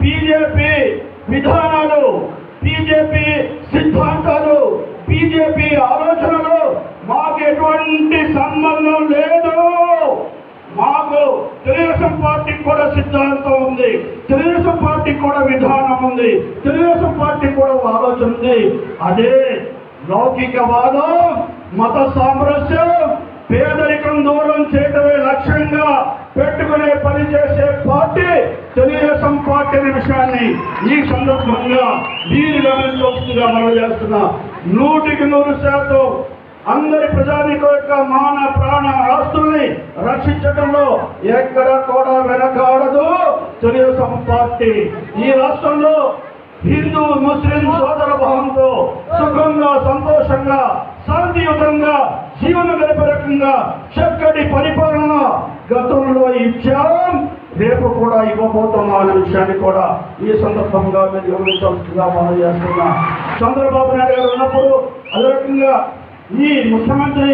BJP విధానాలు BJP సిద్ధాంతాలు BJP ఆలోచనలు మాకు ఎటువంటి సంబంధం లేదు. మాకు తెలుగుదేశం పార్టీకి కూడా సిద్ధాంతం ఉంది తెలుగుదేశం పార్టీకి కూడా విధానం ఉంది తెలుగుదేశం పార్టీకి కూడా ఆలోచన ఉంది. అదే లౌకికవాదం మత సామరస్యం పేదరికం దూరం చేయడమే లక్ష్యంగా పెట్టుకునే పని చేసే పార్టీ తెలుగుదేశం పార్టీ విషయాన్ని ఈ సందర్భంగా మీరు గమనించవలసిందిగా మనం చేస్తున్నా నూటికి నూరు శాతం అందరి ప్రజానికో యొక్క మాన ప్రాణ ఆస్తుల్ని రక్షించడంలో ఎక్కడ కూడా వెనకాడదు తెలుగుదేశం పార్టీ. ఈ రాష్ట్రంలో హిందూ ముస్లిం సోదర భావంతో సుఖంగా సంతోషంగా శాంతియుతంగా జీవన గడిపే రకంగా చక్కటి పరిపాలన గతంలో ఇచ్చాం. రేపు కూడా ఇవ్వబోతున్నాం అనే విషయాన్ని కూడా ఈ సందర్భంగా మీరు గమనించాల్సిందిగా మనం చేస్తున్నా. చంద్రబాబు నాయుడు గారు ఉన్నప్పుడు అదే రకంగా ఈ ముఖ్యమంత్రి